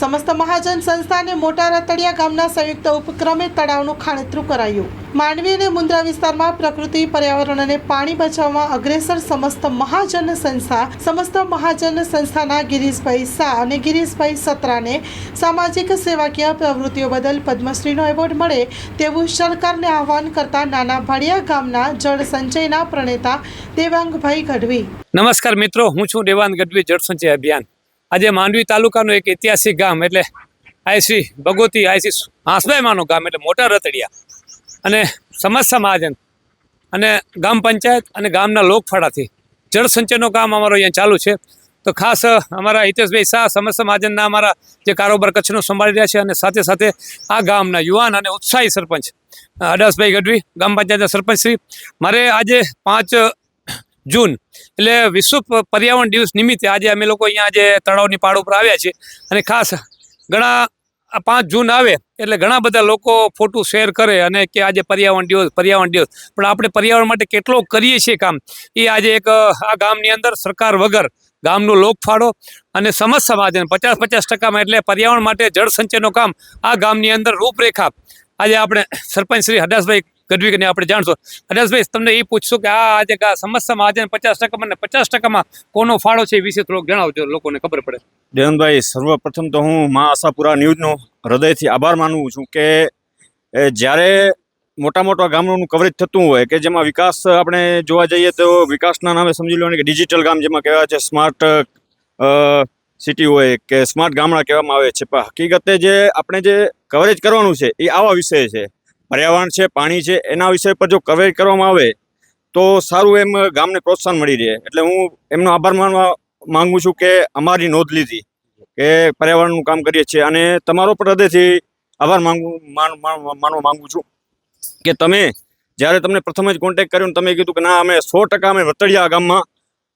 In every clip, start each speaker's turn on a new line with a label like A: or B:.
A: સમસ્ત મહાજન સંસ્થાને મોટા રતડિયા ગામના સંયુક્ત ઉપક્રમે તળાવનું ખાણેતરું કરાયું. માંડવી અને મુન્દ્રા વિસ્તારમાં પ્રકૃતિ, પર્યાવરણ અને પાણી બચાવવા અગ્રેસર સમસ્ત મહાજન સંસ્થા, સમસ્ત મહાજન સંસ્થાના ગિરીશભાઈ શાહ અને ગિરીશભાઈ સત્રાને સામાજિક સેવાકીય પ્રવૃત્તિઓ બદલ પદ્મશ્રીનો એવોર્ડ મળે તેવું સરકારને આહવાન કરતા નાના ભાડિયા ગામના જળ સંચયના પ્રણેતા દેવાંગભાઈ ગઢવી.
B: નમસ્કાર મિત્રો, હું છું દેવાંગ ગઢવી જળસંચય અભિયાન. આજે માંડવી તાલુકાનું એક ઐતિહાસિક ગામ એટલે આઈસી ભગવતી આઈસી હાંસભાઈમાંનું ગામ એટલે મોટા રતડિયા. અને સમાજ મહાજન અને ગામ પંચાયત અને ગામના લોકફાળાથી જળસંચયનું કામ અમારો અહીંયા ચાલુ છે. તો ખાસ અમારા હિતેશભાઈ શાહ સમાજ સમાજનના અમારા જે કારોબાર કચ્છનો સંભાળી રહ્યા છે અને સાથે સાથે આ ગામના યુવાન અને ઉત્સાહી સરપંચ અડાસભાઈ ગઢવી, ગામ પંચાયતના સરપંચ શ્રી. મારે આજે પાંચ જૂન. એટલે વિશ્વ પર્યાવરણ દિવસ નિમિત્તે આજે અમે લોકો અહીંયા આજે તળાવની પાડ ઉપર આવ્યા છીએ. અને ખાસ ઘણા પાંચ જૂન આવે એટલે ઘણા બધા લોકો ફોટો શેર કરે અને કે આજે પર્યાવરણ દિવસ પર્યાવરણ દિવસ. પણ આપણે પર્યાવરણ માટે કેટલો કરીએ છીએ કામ? એ આજે એક, આ ગામની અંદર સરકાર વગર ગામનો લોકફાળો અને સમસ્ત સમાજન પચાસ પચાસ ટકામાં એટલે પર્યાવરણ માટે જળ સંચયનું કામ આ ગામની અંદર રૂપરેખા. આજે આપણે સરપંચ શ્રી હડાસભાઈ ગઢવીને આપણે જાણશો. હડાસભાઈ તમને એ પૂછશું કે આ આજે સમસ્યામાં આજે પચાસ ટકામાં પચાસ ટકામાં કોનો ફાળો છે એ વિશે થોડુંક જણાવજો, લોકોને ખબર પડે.
C: દેવનભાઈ, સર્વપ્રથમ તો હું મા આશાપુરા ન્યૂઝનો હૃદયથી આભાર માનું છું કે જ્યારે મોટા મોટા ગામોનું કવરેજ થતું હોય કે જેમાં વિકાસ આપણે જોવા જઈએ તો વિકાસના નામે સમજી લો કે ડિજિટલ ગામ જેમાં કહેવાય છે સ્માર્ટ સિટી હોય કે સ્માર્ટ ગામડા કહેવામાં આવે છે. પણ હકીકતે જે આપણે જે કવરેજ કરવાનું છે એ આવા વિષય છે. પર્યાવરણ છે, પાણી છે, એના વિષય પર જો કવરેજ કરવામાં આવે, તો સારું એમ ગામને પ્રોત્સાહન મળી રહે. એટલે હું એમનો આભાર માનવા માંગુ છું કે અમારી નોંધ લીધી કે પર્યાવરણનું કામ કરીએ છીએ. અને તમારો પણ હૃદયથી આભાર માંગુ, માન- માન- માનવા માંગુ છું કે તમે જ્યારે તમને પ્રથમ જ કોન્ટેક્ટ કર્યો તમે કીધું કે ના, અમે સો ટકા અમે વતડિયા ગામમાં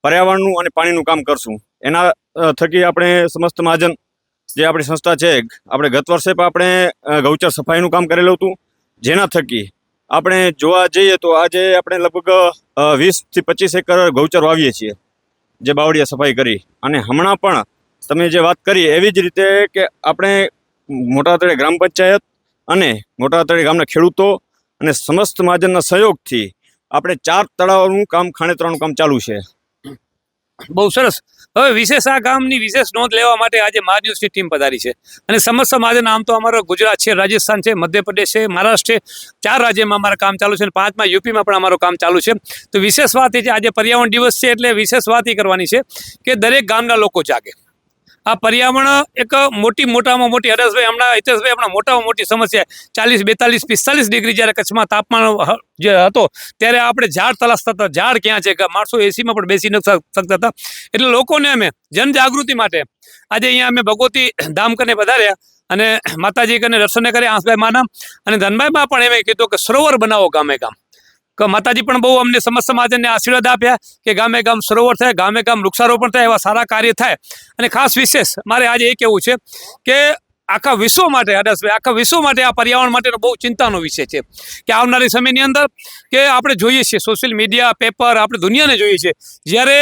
C: પર્યાવરણનું અને પાણીનું કામ કરશું. એના થકી આપણે સમસ્ત મહાજન, જે આપણી સંસ્થા છે, આપણે ગત વર્ષે પણ આપણે ગૌચર સફાઈનું કામ કરેલું હતું. જેના થકી આપણે જોવા જઈએ તો આજે આપણે લગભગ વીસથી પચીસ એકર ગૌચર વાવીએ છીએ, જે બાવળિયા સફાઈ કરી. અને હમણાં પણ તમે જે વાત કરી, એવી જ રીતે કે આપણે મોટા તળે ગ્રામ પંચાયત અને મોટા તળે ગામના ખેડૂતો અને સમસ્ત મહાજનના સહયોગથી આપણે ચાર તળાવનું કામ ખાણેતરાનું કામ ચાલુ છે.
B: બહુ સરસ. હવે વિશેષ આ ગામની વિશેષ નોંધ લેવા માટે આજે મહાન્યુઝની ટીમ પધારી છે. અને સમસ્ત મહાજન આમ તો અમારો ગુજરાત છે, રાજસ્થાન છે, મધ્યપ્રદેશ છે, મહારાષ્ટ્ર છે. ચાર રાજ્યમાં અમારા કામ ચાલુ છે અને પાંચમાં યુપીમાં પણ અમારું કામ ચાલુ છે. તો વિશેષ વાત એ છે, આજે પર્યાવરણ દિવસ છે એટલે વિશેષ વાત એ કરવાની છે કે દરેક ગામના લોકો જાગે. આ પર્યાવરણ એક મોટી મોટામાં મોટી હરેશભાઈ, હમણાં હિતેશભાઈ હમણાં મોટામાં મોટી સમસ્યા ચાલીસ, બેતાલીસ, પિસ્તાલીસ ડિગ્રી જ્યારે કચ્છમાં તાપમાન જે હતો, ત્યારે આપણે ઝાડ તલાશતા હતા ઝાડ ક્યાં છે? માણસો એસીમાં પણ બેસી ન શકતા હતા. એટલે લોકોને અમે જનજાગૃતિ માટે આજે અહીંયા અમે ભગવતી ધામ કને વધાર્યા અને માતાજી કને દર્શને કર્યા, આંસભાઈ માના અને ધનભાઈમાં પણ એમ કીધું કે સરોવર બનાવો ગામે ગામ. કે માતાજી પણ બહુ અમને સમસ્ત સમાજને આશીર્વાદ આપ્યા કે ગામે ગામ સરોવર થાય, ગામે ગામ વૃક્ષારોપણ થાય, એવા સારા કાર્ય થાય. અને ખાસ વિશેષ, મારે આજે એ કહેવું છે કે આખા વિશ્વ માટે આદર્શભાઈ આખા વિશ્વ માટે આ પર્યાવરણ માટેનો બહુ ચિંતાનો વિષય છે કે આવનારી સમયની અંદર કે આપણે જોઈએ છીએ સોશિયલ મીડિયા પેપર આપણે દુનિયાને જોઈએ છીએ, જ્યારે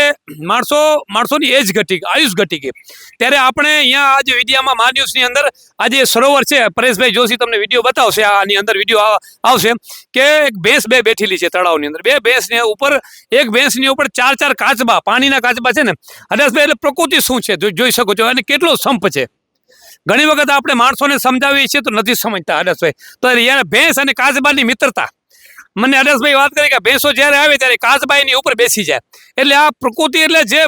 B: માણસો, માણસોની એજ ઘટી આયુષ ઘટી ગઈ, ત્યારે આપણે અહીંયા આજે વિડીયામાં મા ન્યૂઝની અંદર આજે સરોવર છે, પરેશભાઈ જોશી તમને વીડિયો બતાવશે આની અંદર વીડિયો આવશે, કે એક ભેંસ બે બેઠેલી છે તળાવની અંદર, બે ભેંસને ઉપર, એક ભેંસની ઉપર ચાર ચાર કાચબા, પાણીના કાચબા છે ને આદર્શભાઈ એટલે પ્રકૃતિ શું છે જોઈ શકો છો, અને કેટલો સંપ છે. ઘણી વખત આપણે માણસોને સમજાવીએ છીએ તો નથી સમજતા હરેશભાઈ તો યાર ભેંસ અને કાચબાની મિત્રતા. મને હરેશભાઈ વાત કરી કે ભેંસો જ્યારે આવે ત્યારે કાચબાઈની ઉપર બેસી જાય. એટલે આ પ્રકૃતિ એટલે જે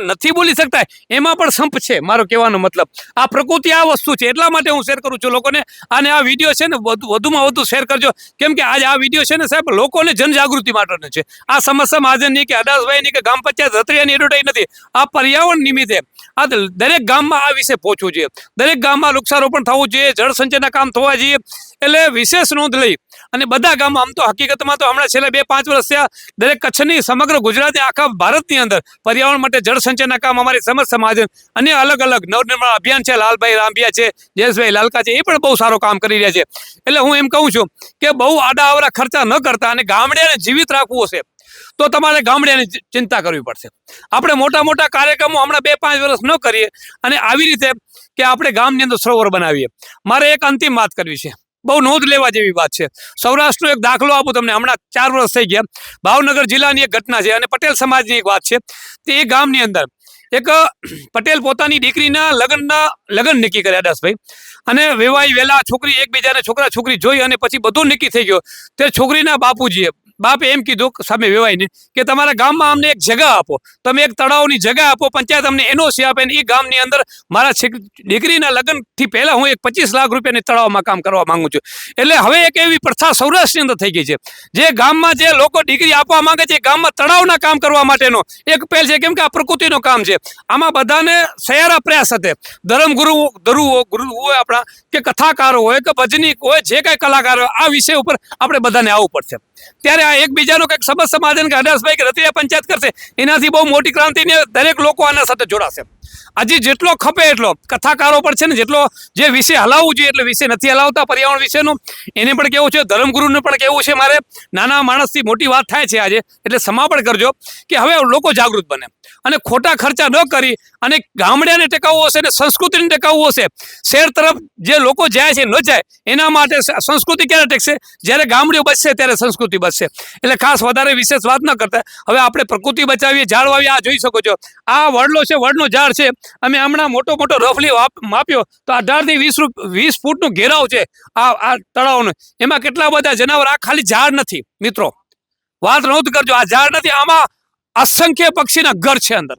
B: નથી બોલી શકતા, એમાં પણ સંપ છે, મારો કહેવાનો મતલબ. આ પ્રકૃતિ આ વસ્તુ છે, એટલા માટે હું શેર કરું છું લોકોને. અને આ વીડિયો છે ને વધુ, વધુમાં વધુ શેર કરજો. કેમ કે આજે આ વીડિયો છે ને સાહેબ, લોકોને જનજાગૃતિ માટેનો છે. આ સમસ્યા મહાજનની કે અડાસભાઈની કે ગામ પંચાયત રત્રિયાની એડવર્ટાઈ નથી. આ પર્યાવરણ નિમિત્તે, આ દરેક ગામમાં આ વિશે પહોંચવું જોઈએ. દરેક ગામમાં વૃક્ષારોપણ થવું જોઈએ, જળ સંચયના કામ થવા જોઈએ. એટલે વિશેષ નોંધ લઈ. અને બધા ગામમાં આમ તો હકીકતમાં તો હમણાં છેલ્લા બે પાંચ વર્ષ થયા, દરેક કચ્છની સમગ્ર ગુજરાતની આખા ભારતની અંદર પર્યાવરણ માટે જળ સંચયના કામ અમારી સમજ સમાજ અને અલગ અલગ નવનિર્માણ અભિયાન છે, લાલભાઈ રામભિયા છે, જયેશભાઈ લાલકા છે, એ પણ બહુ સારું કામ કરી રહ્યા છે. એટલે હું એમ કહું છું કે બહુ આડાઅવળા ખર્ચા ન કરતા અને ગામડેને જીવિત રાખવું હશે, તો તમારે ગામડેની ચિંતા કરવી પડશે. આપણે મોટા મોટા કાર્યક્રમો હમણાં બે પાંચ વર્ષ ન કરીએ અને આવી રીતે કે આપણે ગામની અંદર સરોવર બનાવીએ. મારે એક અંતિમ વાત કરવી છે. બહુ નોંધ લેવા જેવી વાત છે. સૌરાષ્ટ્રનો એક દાખલો આપું તમને. હમણાં ચાર વર્ષ થઈ ગયા. ભાવનગર જિલ્લાની એક ઘટના છે અને પટેલ સમાજની એક વાત છે. તે એ ગામની અંદર એક પટેલ પોતાની દીકરીના લગ્નના, લગ્ન નક્કી કર્યા દાસભાઈ. અને વેવાઈ વેલા છોકરી એકબીજાને છોકરા છોકરી જોઈ અને પછી બધું નક્કી થઈ ગયો. તે છોકરીના બાપુજીએ બાપે એમ કીધું સામે વેવાઈને કે તમારા ગામમાં અમને એક જગા આપો. તમે એક તળાવની જગા આપો પંચાયત અમને એનઓસી આપે ને એ ગામની અંદર મારા દીકરીના લગ્નથી પહેલાં હું એક પચીસ લાખ રૂપિયાની તળાવમાં કામ કરવા માંગુ છું. એટલે હવે એક એવી પ્રથા સૌરાષ્ટ્રની અંદર થઈ ગઈ છે. જે ગામમાં જે લોકો ડિગ્રી આપવા માંગે છે એ ગામમાં તળાવના કામ કરવા માટેનો એક પહેલ છે કેમ કે આ પ્રકૃતિનો કામ છે. આમાં બધાને સયારા પ્રયાસ સાથે. ધર્મગુરુ ધરુઓ ગુરુ હોય આપણા કે કથાકારો હોય કે ભજનીક હોય જે કાંઈ કલાકાર હોય, આ વિષય ઉપર આપણે બધાને આવવું પડશે. ત્યારે એકબીજાનો કંઈક સમજ સમાધાન કે હડાસભાઈ કે રતિયા પંચાયત કરશે. એનાથી બહુ મોટી ક્રાંતિને દરેક લોકો આના સાથે જોડાશે. હજી જેટલો ખપે એટલો. કથાકારો પર છે ને જેટલો જે વિષય હલાવવું જોઈએ એટલે વિષય નથી હલાવતા પર્યાવરણ વિશેનું. એને પણ કેવું છે, ધર્મગુરુને પણ કેવું છે મારે નાના માણસથી મોટી વાત થાય છે આજે. એટલે સમાપણ કરજો કે હવે લોકો જાગૃત બને. અને ખોટા ખર્ચા ન કરી અને ગામડાને ટકાવવું હશે અને સંસ્કૃતિને ટકાવવું હશે. શહેર તરફ જે લોકો જાય છે, ન જાય, એના માટે સંસ્કૃતિ ક્યારે ટેકશે? જ્યારે ગામડીઓ બચશે ત્યારે સંસ્કૃતિ બચશે. એટલે ખાસ વધારે વિશેષ વાત ન કરતા. હવે આપણે પ્રકૃતિ બચાવીએ, ઝાડ વાવીએ, આ જોઈ શકો છો. આ વડલો છે, વડનો ઝાડ છે. અમે હમણાં મોટો મોટો રફલી માપ્યો. તો અઢારથી વીસ વીસ ફૂટનો ઘેરાવ છે આ આ તળાવનો. એમાં કેટલા બધા જનાવર? આ ખાલી ઝાડ નથી, મિત્રો. વાત નોંધ કરજો, આ ઝાડ નથી, આમાં અસંખ્ય પક્ષીના ઘર છે અંદર.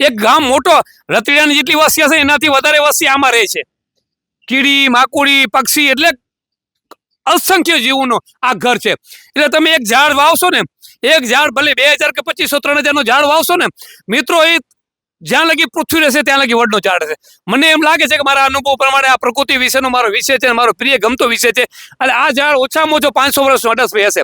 B: એક ગામ મોટો રતિયાની જેટલી વસ્તી હશે, એનાથી વધારે વસ્તી આમાં રહે છે. કીડી, માકુડી, પક્ષી એટલે અસંખ્ય જીવોનો આ ઘર છે. એટલે તમે એક ઝાડ વાવશો ને, એક ઝાડ ભલે બે હજાર કે પચીસો, ત્રણ હજારનો ઝાડ વાવશો ને, મિત્રો, એ જ્યાં લગી પૃથ્વી રહેશે, ત્યાં લગી વડનો ઝાડ રહેશે. મને એમ લાગે છે કે મારા અનુભવ પ્રમાણે આ પ્રકૃતિ વિશેનો મારો વિષય છે, મારો પ્રિય ગમતો વિષય છે. અને આ ઝાડ ઓછામાં ઓછો પાંચસો વર્ષનો અડસભાઈ હશે.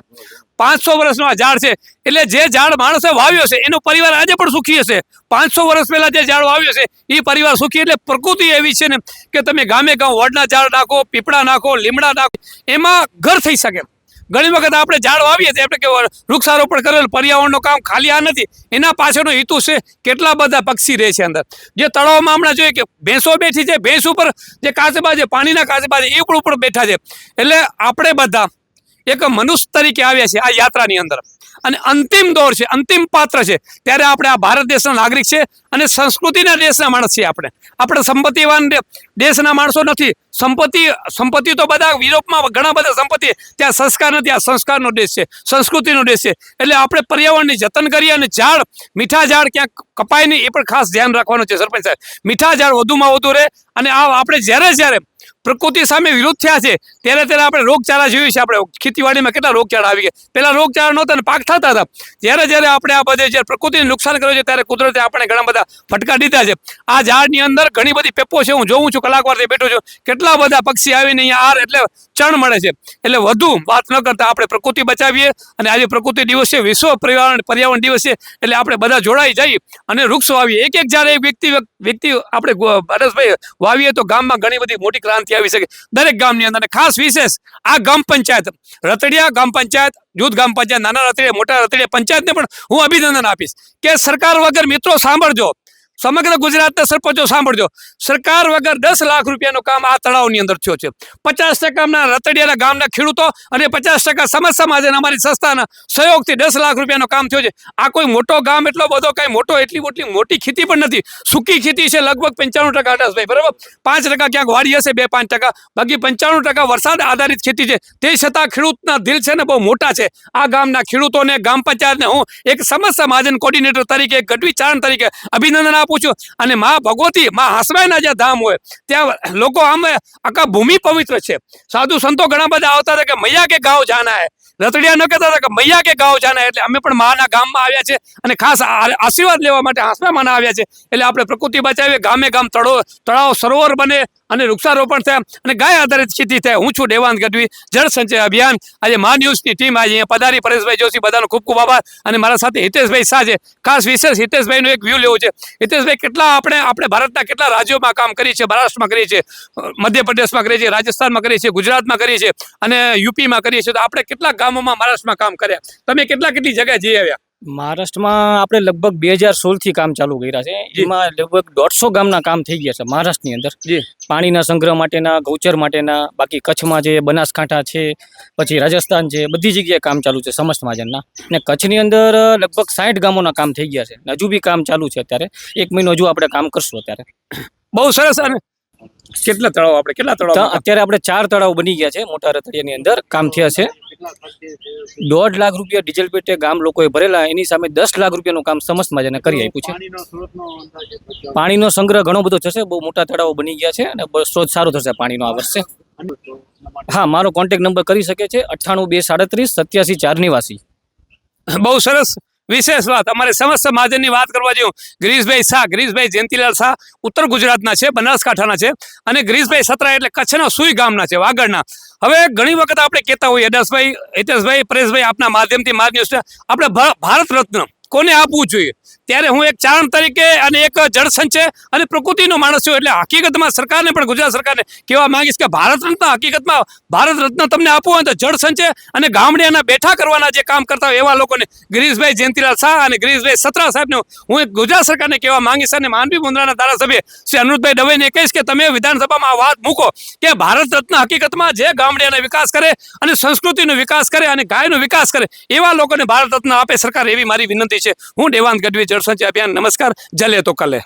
B: પાંચસો વર્ષનો આ ઝાડ છે. એટલે જે ઝાડ માણસે વાવ્યો છે, એનો પરિવાર આજે પણ સુખી હશે. પાંચસો વર્ષ પહેલા જે ઝાડ વાવ્યો છે એ પરિવાર સુખી. એટલે પ્રકૃતિ એવી છે ને, કે તમે ગામે ગામ વડના ઝાડ નાખો, પીપળા નાખો, લીમડા નાખો, એમાં ઘર થઈ શકે. ઘણી વખત આપણે ઝાડ વાવીએ છીએ, આપણે કે વૃક્ષારોપણ કરેલ પર્યાવરણનું કામ ખાલી આ નથી, એના પાછળનો હેતુ છે કેટલા બધા પક્ષી રહે છે અંદર. જે તળાવમાં હમણાં જોઈએ કે ભેંસો બેઠી છે, ભેંસ ઉપર જે કાચબા છે, પાણીના કાચબા છે, એ પણ ઉપર બેઠા છે. એટલે આપણે બધા એક મનુષ્ય તરીકે આવ્યા છે આ યાત્રાની અંદર. અને અંતિમ દોર છે, અંતિમ પાત્ર છે. ત્યારે આપણે આ ભારત દેશના નાગરિક છે અને સંસ્કૃતિના દેશના માણસ છીએ આપણે. આપણે સંપત્તિવાન દેશના માણસો નથી. સંપત્તિ સંપત્તિ તો બધા યુરોપમાં ઘણા બધા સંપત્તિ. ત્યાં સંસ્કાર નથી, આ સંસ્કારનો દેશ છે, સંસ્કૃતિનો દેશ છે. એટલે આપણે પર્યાવરણની જતન કરીએ અને ઝાડ, મીઠા ઝાડ ક્યાંક કપાય નહીં, એ પણ ખાસ ધ્યાન રાખવાનું છે સરપંચ સાહેબ. મીઠા ઝાડ વધુમાં વધુ રહે અને આ આપણે જ્યારે જ્યારે પ્રકૃતિ સામે વિરોધ થયા છે, ત્યારે ત્યારે આપણે રોગચાળા જોયું છે આપણે. ખેતીવાડીમાં કેટલા રોગચાળા આવી ગયા. પહેલાં રોગચાળા નહોતા પાક થતા હતા. જ્યારે જ્યારે આપણે આ બધે જ્યારે પ્રકૃતિને નુકસાન કર્યું છે, ત્યારે કુદરતે આપણે ઘણા બધા ફટકા દીધા છે. આ ઝાડની અંદર ઘણી બધી પેપો છે, હું જોઉં છું, કલાકવારથી બેઠો છું. કેટલા બધા પક્ષી આવીને અહીંયા આર એટલે ચણ મળે છે. એટલે વધુ વાત ન કરતા આપણે પ્રકૃતિ બચાવીએ અને આજે પ્રકૃતિ દિવસ છે, વિશ્વ પર્યાવરણ પર્યાવરણ દિવસ છે, એટલે આપણે બધા જોડાઈ જઈએ અને વૃક્ષ વાવીએ. એક એક જ્યારે એક વ્યક્તિ વ્યક્તિ આપણે ગો- વાવીએ તો ગામમાં ઘણી બધી મોટી ક્રાંતિ આવી શકે દરેક ગામની અંદર ખાસ વિશેષ આ ગ્રામ પંચાયત, રતડિયા ગ્રામ પંચાયત, જૂથ ગ્રામ પંચાયત, નાના રતડિયા, મોટા રતડિયા પંચાયતને પણ હું અભિનંદન આપીશ કે સરકાર વગર મિત્રો સાંભળજો. સમગ્ર ગુજરાતના સરપંચો સાંભળજો. સરકાર વગર દસ લાખ રૂપિયાનું કામ આ તળાવની અંદર થયો છે. પચાસ ટકાના રતડિયાના ગામના ખેડૂતો અને પચાસ ટકા સમજ સમાજ અમારી સંસ્થાના સહયોગથી દસ લાખ રૂપિયાનું કામ થયું છે. આ કોઈ મોટો ગામ એટલો બધો કાંઈ મોટો એટલી મોટી મોટી ખેતી પણ નથી. સૂકી ખેતી છે લગભગ પંચાણું ટકા અઢારભાઈ બરાબર? પાંચ ટકા ક્યાંક વાડી હશે, બે પાંચ ટકા. બાકી પંચાણું ટકા વરસાદ આધારિત ખેતી છે. તે છતાં ખેડૂતના દિલ છે ને બહુ મોટા છે. આ ગામના ખેડૂતોને ગ્રામ પંચાયતને હું એક સમાજ સમાજન કોર્ડિનેટર તરીકે ગઢવી ચારણ તરીકે અભિનંદન આપું છું. અને મા ભગવતી, મા હાસબાઈના જે ધામ હોય, ત્યાં લોકો આમ આખા ભૂમિ પવિત્ર છે. સાધુ સંતો ઘણા બધા આવતા હતા કે મૈયા કે ગાંવ જાના હે રતડિયા ન કહેતા હતા કે મૈયા કે ગાંવ જાના એટલે અમે પણ માના ગામમાં આવ્યા છે અને ખાસ આશીર્વાદ લેવા માટે આસમામાં આવ્યા છે એટલે આપણે પ્રકૃતિ બચાવીએ, ગામે ગામ તળો, તળાવ સરોવર બને અને વૃક્ષારોપણ થાય અને ગાય આધારિત ખેતી થાય. હું છું દેવાંત ગઢવી, જળ સંચય અભિયાન. આજે મા ન્યૂઝની ટીમ આજે અહીંયા પધારી. પરેશભાઈ જોશી, બધાનો ખૂબ ખૂબ આભાર. અને મારા સાથે હિતેશભાઈ શાહ છે ખાસ વિશેષ હિતેશભાઈનો એક વ્યૂ લેવો છે. હિતેશભાઈ કેટલા આપણે આપણે ભારતના કેટલા રાજ્યોમાં કામ કરીએ છીએ, મહારાષ્ટ્રમાં કરીએ છીએ, મધ્યપ્રદેશમાં કરીએ છીએ, રાજસ્થાનમાં કરીએ છીએ, ગુજરાતમાં કરીએ છીએ અને યુપીમાં કરીએ છીએ. તો આપણે કેટલા ગામોમાં મહારાષ્ટ્રમાં કામ કર્યા? તમે કેટલા કેટલી જગ્યાએ જઈ આવ્યા?
D: મહારાષ્ટ્રમાં આપણે લગભગ બે હજાર સોળથી કામ ચાલુ કર્યા છે. એમાં લગભગ દોઢસો ગામના કામ થઈ ગયા છે મહારાષ્ટ્રની અંદર.
B: જે.
D: પાણીના સંગ્રહ માટેના ગૌચર માટેના બાકી કચ્છમાં જે બનાસકાંઠા છે પછી રાજસ્થાન છે બધી જગ્યાએ કામ ચાલુ છે સમસ્ત મહાજનના. અને કચ્છની અંદર લગભગ સાઠ ગામોના કામ થઈ ગયા છે. હજુ બી કામ ચાલુ છે અત્યારે. એક મહિનો હજુ આપણે કામ કરશું અત્યારે.
B: બહુ સરસ અને કેટલા તળાવ આપણે? કેટલા તળાવ
D: અત્યારે આપણે ચાર તળાવ બની ગયા છે મોટા રતડિયાની અંદર. કામ થયા છે. દોઢ લાખ રૂપિયા ડીઝલ પેટે ગામ લોકોએ ભરેલા. એની સામે દસ લાખ રૂપિયાનું કામ સમસ્ત મજાને કરી આપ્યું છે. પાણીનો સંગ્રહ ઘણો બધો થશે. બહુ મોટા તળાવો બની ગયા છે અને સ્ત્રોત સારો થશે પાણીનો આ વર્ષે. હા મારો કોન્ટેક્ટ નંબર કરી શકે છે અઠ્ઠાણું બે સાડત્રીસ સત્યાસી ચાર નિવાસી.
B: બહુ સરસ. વિશેષ વાત. અમારે સમસ્ત મહાજનની વાત કરવા જેવું. ગિરીશભાઈ શાહ, ગિરીશભાઈ જયંતિલાલ શાહ ઉત્તર ગુજરાતના છે, બનાસકાંઠાના છે અને ગિરીશભાઈ સત્રા એટલે કચ્છના સુઈ ગામના છે, વાગડના. હવે ઘણી વખત આપણે કહેતા હોઈએ યદાસભાઈ હિતેશભાઈ, પરેશભાઈ આપના માધ્યમથી માર ન્યૂઝ આપણે ભારત રત્ન કોને આપવું જોઈએ? ત્યારે હું એક ચારણ તરીકે અને એક જળસંચય અને પ્રકૃતિનો માણસ છું. એટલે હકીકતમાં સરકારને પણ, ગુજરાત સરકારને કહેવા માંગીશ કે ભારત રત્ન હકીકતમાં ભારત રત્ન તમને આપવું હોય તો જળ સંચય અને ગામડિયાના બેઠા કરવાના જે કામ કરતા હોય એવા લોકોને ગિરીશભાઈ જયંતિલાલ શાહ અને ગિરીશભાઈ સત્રા સાહેબને હું ગુજરાત સરકારને કહેવા માંગીશ અને માનવી મુન્દ્રાના ધારાસભ્ય શ્રી અનુરભાઈ દવેને કહીશ કે તમે વિધાનસભામાં આ વાત મૂકો કે ભારત રત્ન હકીકતમાં જે ગામડિયાનો વિકાસ કરે અને સંસ્કૃતિનો વિકાસ કરે અને ગાયનો વિકાસ કરે એવા લોકોને ભારત રત્ન આપે સરકાર એવી મારી વિનંતી છે. હું દેવાંત ગઢવી જળસંચય અભિયાન. નમસ્કાર. જલે તો કલે.